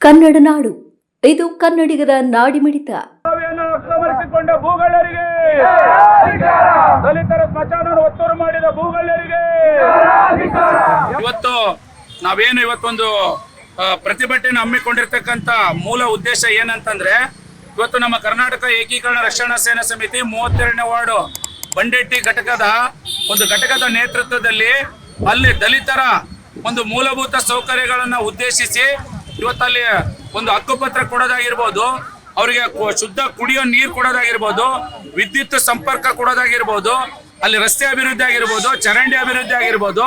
ಕನ್ನಡ ನಾಡು. ಇದು ಕನ್ನಡಿಗರ ನಾಡಿಮಿಡಿತ ಮಿಡಿತ. ಆಕ್ರಮಿಸಿಕೊಂಡ ಭೂಗಳ್ಳರಿಗೆ. ದಲಿತರ ಸ್ಮಶಾನವನ್ನು ಒತ್ತುವರಿ ಮಾಡಿದ ಭೂಗಳ್ಳರಿಗೆ. ಇವತ್ತು ನಾವೇನು ಇವತ್ತೊಂದು ಪ್ರತಿಭಟನೆ ಹಮ್ಮಿಕೊಂಡಿರ್ತಕ್ಕಂಥ ಮೂಲ ಉದ್ದೇಶ ಏನಂತಂದ್ರೆ ಇವತ್ತು ನಮ್ಮ ಕರ್ನಾಟಕ ಏಕೀಕರಣ ರಕ್ಷಣಾ ಸೇನಾ ಸಮಿತಿ ಮೂವತ್ತೆರಡನೇ ವಾರ್ಡು ಬಂಡೆಟ್ಟಿ ಘಟಕದ ಒಂದು ಘಟಕದ ನೇತೃತ್ವದಲ್ಲಿ ಅಲ್ಲಿ ದಲಿತರ ಒಂದು ಮೂಲಭೂತ ಸೌಕರ್ಯಗಳನ್ನ ಉದ್ದೇಶಿಸಿ ಇವತ್ತಲ್ಲಿ ಒಂದು ಹಕ್ಕುಪತ್ರ ಕೊಡೋದಾಗಿರ್ಬೋದು, ಅವರಿಗೆ ಶುದ್ಧ ಕುಡಿಯೋ ನೀರು ಕೊಡೋದಾಗಿರ್ಬೋದು, ವಿದ್ಯುತ್ ಸಂಪರ್ಕ ಕೊಡೋದಾಗಿರ್ಬೋದು, ಅಲ್ಲಿ ರಸ್ತೆ ಅಭಿವೃದ್ಧಿ ಆಗಿರ್ಬೋದು, ಚರಂಡಿ ಅಭಿವೃದ್ಧಿ ಆಗಿರ್ಬೋದು,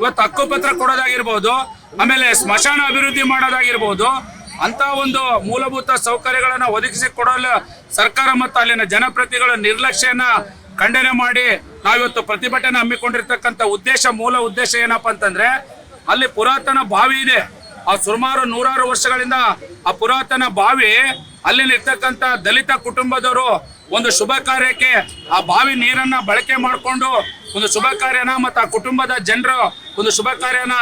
ಇವತ್ತು ಹಕ್ಕುಪತ್ರ ಕೊಡೋದಾಗಿರ್ಬೋದು, ಆಮೇಲೆ ಸ್ಮಶಾನ ಅಭಿವೃದ್ಧಿ ಮಾಡೋದಾಗಿರ್ಬೋದು ಅಂತ ಒಂದು ಮೂಲಭೂತ ಸೌಕರ್ಯಗಳನ್ನು ಒದಗಿಸಿ ಕೊಡಲು ಸರ್ಕಾರ ಮತ್ತು ಅಲ್ಲಿನ ಜನಪ್ರತಿನಿಧಿಗಳ ನಿರ್ಲಕ್ಷ್ಯನ ಖಂಡನೆ ಮಾಡಿ ನಾವಿವತ್ತು ಪ್ರತಿಭಟನೆ ಹಮ್ಮಿಕೊಂಡಿರ್ತಕ್ಕಂಥ ಉದ್ದೇಶ, ಮೂಲ ಉದ್ದೇಶ ಏನಪ್ಪಾ ಅಂತಂದ್ರೆ, ಅಲ್ಲಿ ಪುರಾತನ ಬಾವಿ ಇದೆ. ಆ ಸುಮಾರು ನೂರಾರು ವರ್ಷಗಳಿಂದ ಆ ಪುರಾತನ ಬಾವಿ ಅಲ್ಲಿ ಇರ್ತಕ್ಕಂಥ ದಲಿತ ಕುಟುಂಬದವರು ಒಂದು ಶುಭ ಕಾರ್ಯಕ್ಕೆ ಆ ಬಾವಿ ನೀರನ್ನ ಬಳಕೆ ಮಾಡಿಕೊಂಡು ಒಂದು ಶುಭ ಕಾರ್ಯನ ಮತ್ತು ಆ ಕುಟುಂಬದ ಜನರು ಒಂದು ಶುಭ ಕಾರ್ಯನ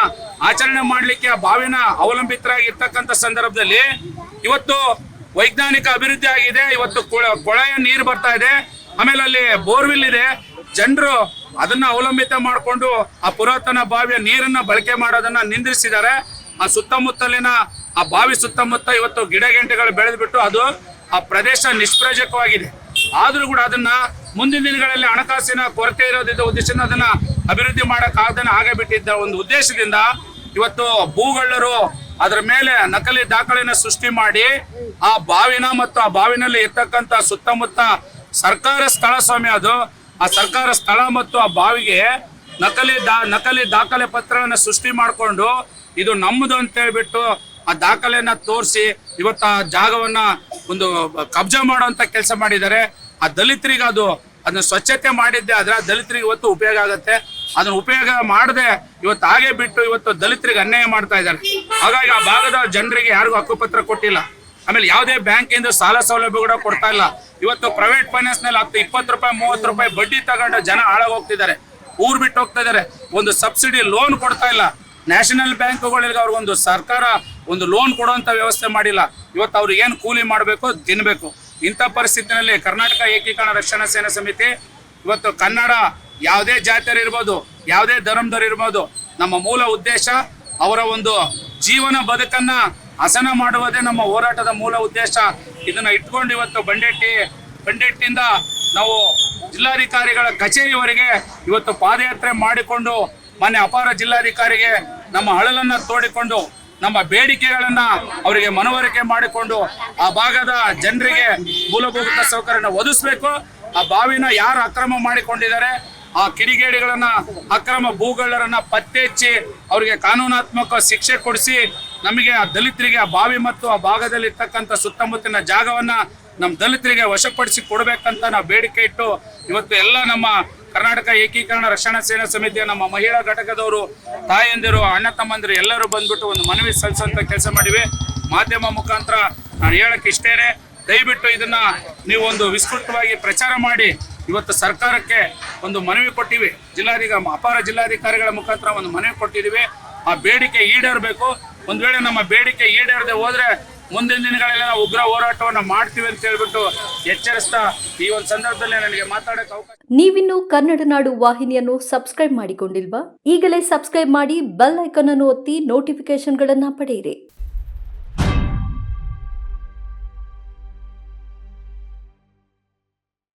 ಆಚರಣೆ ಮಾಡಲಿಕ್ಕೆ ಆ ಬಾವಿನ ಅವಲಂಬಿತರಾಗಿರ್ತಕ್ಕಂಥ ಸಂದರ್ಭದಲ್ಲಿ ಇವತ್ತು ವೈಜ್ಞಾನಿಕ ಅಭಿವೃದ್ಧಿ ಆಗಿದೆ. ಇವತ್ತು ಕೊಳ- ಕೊಳೆಯ ನೀರು ಬರ್ತಾ ಇದೆ. ಆಮೇಲೆ ಅಲ್ಲಿ ಬೋರ್ವೆಲ್ ಇದೆ. ಜನರು ಅದನ್ನ ಅವಲಂಬಿತ ಮಾಡಿಕೊಂಡು ಆ ಪುರಾತನ ಬಾವಿಯ ನೀರನ್ನ ಬಳಕೆ ಮಾಡೋದನ್ನ ನಿಂದಿರಿಸಿದ್ದಾರೆ. ಆ ಸುತ್ತಮುತ್ತಲಿನ, ಆ ಬಾವಿ ಸುತ್ತಮುತ್ತ ಇವತ್ತು ಗಿಡ ಗಂಟೆಗಳು ಬೆಳೆದ್ಬಿಟ್ಟು ಅದು ಆ ಪ್ರದೇಶ ನಿಷ್ಪ್ರಯೋಜಕವಾಗಿದೆ. ಆದರೂ ಕೂಡ ಅದನ್ನ ಮುಂದಿನ ದಿನಗಳಲ್ಲಿ ಹಣಕಾಸಿನ ಕೊರತೆ ಇರೋದಿದ್ದ ಉದ್ದೇಶದಿಂದ ಅದನ್ನ ಅಭಿವೃದ್ಧಿ ಮಾಡಕ್ ಆಗದನ್ನ ಹಾಗೆ ಬಿಟ್ಟಿದ್ದ ಒಂದು ಉದ್ದೇಶದಿಂದ ಇವತ್ತು ಭೂಗಳ್ಳರು ಅದರ ಮೇಲೆ ನಕಲಿ ದಾಖಲೆಯನ್ನು ಸೃಷ್ಟಿ ಮಾಡಿ ಆ ಬಾವಿನ ಮತ್ತು ಆ ಬಾವಿನಲ್ಲಿ ಇರ್ತಕ್ಕಂಥ ಸುತ್ತಮುತ್ತ ಸರ್ಕಾರ ಸ್ಥಳ ಸ್ವಾಮಿ ಅದು, ಆ ಸರ್ಕಾರ ಸ್ಥಳ ಮತ್ತು ಆ ಬಾವಿಗೆ ನಕಲಿ ದಾ, ನಕಲಿ ದಾಖಲೆ ಪತ್ರವನ್ನ ಸೃಷ್ಟಿ ಮಾಡಿಕೊಂಡು ಇದು ನಮ್ಮದು ಅಂತ ಹೇಳ್ಬಿಟ್ಟು ಆ ದಾಖಲೆಯನ್ನ ತೋರಿಸಿ ಇವತ್ತು ಆ ಜಾಗವನ್ನ ಒಂದು ಕಬ್ಜಾ ಮಾಡುವಂತ ಕೆಲಸ ಮಾಡಿದ್ದಾರೆ. ಆ ದಲಿತರಿಗೆ ಅದು ಅದನ್ನ ಸ್ವಚ್ಛತೆ ಮಾಡಿದ್ದೆ, ಆದ್ರೆ ಆ ದಲಿತರಿಗೆ ಇವತ್ತು ಉಪಯೋಗ ಆಗುತ್ತೆ. ಅದನ್ನ ಉಪಯೋಗ ಮಾಡದೆ ಇವತ್ತು ಹಾಗೆ ಬಿಟ್ಟು ಇವತ್ತು ದಲಿತರಿಗೆ ಅನ್ಯಾಯ ಮಾಡ್ತಾ ಇದ್ದಾರೆ. ಹಾಗಾಗಿ ಆ ಭಾಗದ ಜನರಿಗೆ ಯಾರಿಗೂ ಹಕ್ಕುಪತ್ರ ಕೊಟ್ಟಿಲ್ಲ. ಆಮೇಲೆ ಯಾವುದೇ ಬ್ಯಾಂಕಿಂದ ಸಾಲ ಸೌಲಭ್ಯ ಕೂಡ ಕೊಡ್ತಾ ಇಲ್ಲ. ಇವತ್ತು ಪ್ರೈವೇಟ್ ಫೈನಾನ್ಸ್ನಲ್ಲಿ ಹತ್ತು, ಇಪ್ಪತ್ತು ರೂಪಾಯಿ, ಮೂವತ್ತು ರೂಪಾಯಿ ಬಡ್ಡಿ ತಗೊಂಡು ಜನ ಹಾಳಾಗಿ ಹೋಗ್ತಿದ್ದಾರೆ. ಊರ್ ಬಿಟ್ಟು ಹೋಗ್ತಾ ಇದ್ದಾರೆ. ಒಂದು ಸಬ್ಸಿಡಿ ಲೋನ್ ಕೊಡ್ತಾ ಇಲ್ಲ. ನ್ಯಾಷನಲ್ ಬ್ಯಾಂಕ್ಗಳಿಗೆ ಅವ್ರಿಗೊಂದು ಸರ್ಕಾರ ಒಂದು ಲೋನ್ ಕೊಡುವಂಥ ವ್ಯವಸ್ಥೆ ಮಾಡಿಲ್ಲ. ಇವತ್ತು ಅವ್ರಿಗೆ ಏನು ಕೂಲಿ ಮಾಡಬೇಕು ತಿನ್ನಬೇಕು ಇಂಥ ಪರಿಸ್ಥಿತಿನಲ್ಲಿ ಕರ್ನಾಟಕ ಏಕೀಕರಣ ರಕ್ಷಣಾ ಸೇನಾ ಸಮಿತಿ, ಇವತ್ತು ಕನ್ನಡ ಯಾವುದೇ ಜಾತಿಯರು ಇರ್ಬೋದು, ಯಾವುದೇ ಧರ್ಮದವ್ರು ಇರ್ಬೋದು, ನಮ್ಮ ಮೂಲ ಉದ್ದೇಶ ಅವರ ಒಂದು ಜೀವನ ಬದುಕನ್ನು ಹಸನ ಮಾಡುವುದೇ ನಮ್ಮ ಹೋರಾಟದ ಮೂಲ ಉದ್ದೇಶ. ಇದನ್ನು ಇಟ್ಕೊಂಡು ಇವತ್ತು ಬಂಡೆಟ್ಟಿ, ಬಂಡೆಟ್ಟಿಂದ ನಾವು ಜಿಲ್ಲಾಧಿಕಾರಿಗಳ ಕಚೇರಿವರೆಗೆ ಇವತ್ತು ಪಾದಯಾತ್ರೆ ಮಾಡಿಕೊಂಡು ಮೊನ್ನೆ ಅಪಾರ ಜಿಲ್ಲಾಧಿಕಾರಿಗೆ ನಮ್ಮ ಅಳಲನ್ನ ತೋಡಿಕೊಂಡು, ನಮ್ಮ ಬೇಡಿಕೆಗಳನ್ನ ಅವರಿಗೆ ಮನವರಿಕೆ ಮಾಡಿಕೊಂಡು ಆ ಭಾಗದ ಜನರಿಗೆ ಮೂಲಭೂತ ಸೌಕರ್ಯನ ಒದಗಿಸ್ಬೇಕು. ಆ ಬಾವಿನ ಯಾರು ಅಕ್ರಮ ಮಾಡಿಕೊಂಡಿದ್ದಾರೆ, ಆ ಕಿಡಿಗೇಡಿಗಳನ್ನ, ಅಕ್ರಮ ಭೂಗಳರನ್ನ ಪತ್ತೆ ಹಚ್ಚಿ ಅವರಿಗೆ ಕಾನೂನಾತ್ಮಕ ಶಿಕ್ಷೆ ಕೊಡಿಸಿ ನಮಗೆ ಆ ದಲಿತರಿಗೆ ಆ ಬಾವಿ ಮತ್ತು ಆ ಭಾಗದಲ್ಲಿ ಇರ್ತಕ್ಕಂಥ ಸುತ್ತಮುತ್ತಲಿನ ಜಾಗವನ್ನ ನಮ್ಮ ದಲಿತರಿಗೆ ವಶಪಡಿಸಿ ಕೊಡಬೇಕಂತ ನಾವು ಬೇಡಿಕೆ ಇಟ್ಟು ಇವತ್ತು ಎಲ್ಲ ನಮ್ಮ ಕರ್ನಾಟಕ ಏಕೀಕರಣ ರಕ್ಷಣಾ ಸೇನಾ ಸಮಿತಿಯ ನಮ್ಮ ಮಹಿಳಾ ಘಟಕದವರು, ತಾಯಂದಿರು, ಅಣ್ಣ ತಮ್ಮಂದಿರು ಎಲ್ಲರೂ ಬಂದ್ಬಿಟ್ಟು ಒಂದು ಮನವಿ ಸಲ್ಲಿಸುವಂತ ಕೆಲಸ ಮಾಡಿವಿ. ಮಾಧ್ಯಮ ಮುಖಾಂತರ ನಾನು ಹೇಳಕ್ಕೆ ಇಷ್ಟೇನೆ. ದಯವಿಟ್ಟು ಇದನ್ನ ನೀವು ಒಂದು ವಿಸ್ತೃತವಾಗಿ ಪ್ರಚಾರ ಮಾಡಿ, ಇವತ್ತು ಸರ್ಕಾರಕ್ಕೆ ಒಂದು ಮನವಿ ಕೊಟ್ಟಿವಿ. ಜಿಲ್ಲಾಧಿಕಾರಿ ಅಪಾರ ಜಿಲ್ಲಾಧಿಕಾರಿಗಳ ಮುಖಾಂತರ ಒಂದು ಮನವಿ ಕೊಟ್ಟಿದ್ದೀವಿ ಆ ಬೇಡಿಕೆ ಈಡೇರಬೇಕು. ಒಂದ್ ವೇಳೆ ನಮ್ಮ ಬೇಡಿಕೆ ಈಡೇರದೆ ಹೋದ್ರೆ ಮುಂದಿನ ದಿನಗಳಲ್ಲಿ ನಾವು ಉಗ್ರ ಹೋರಾಟವನ್ನ ಮಾಡ್ತೀವಿ ಅಂತ ಹೇಳ್ಬಿಟ್ಟು ಎಚ್ಚರಿಸ್ತಾ ಈ ಒಂದು ಸಂದರ್ಭದಲ್ಲಿ ನನಗೆ ಮಾತಾಡಕ್ಕೆ ಅವಕಾಶ ನೀವಿನ್ನು ಕನ್ನಡ ನಾಡು ವಾಹಿನಿಯನ್ನು ಸಬ್ಸ್ಕ್ರೈಬ್ ಮಾಡಿಕೊಂಡಿಲ್ವಾ? ಈಗಲೇ ಸಬ್ಸ್ಕ್ರೈಬ್ ಮಾಡಿ ಬೆಲ್ ಐಕಾನ್ ಅನ್ನು ಒತ್ತಿ ನೋಟಿಫಿಕೇಶನ್ಗಳನ್ನು ಪಡೆಯಿರಿ.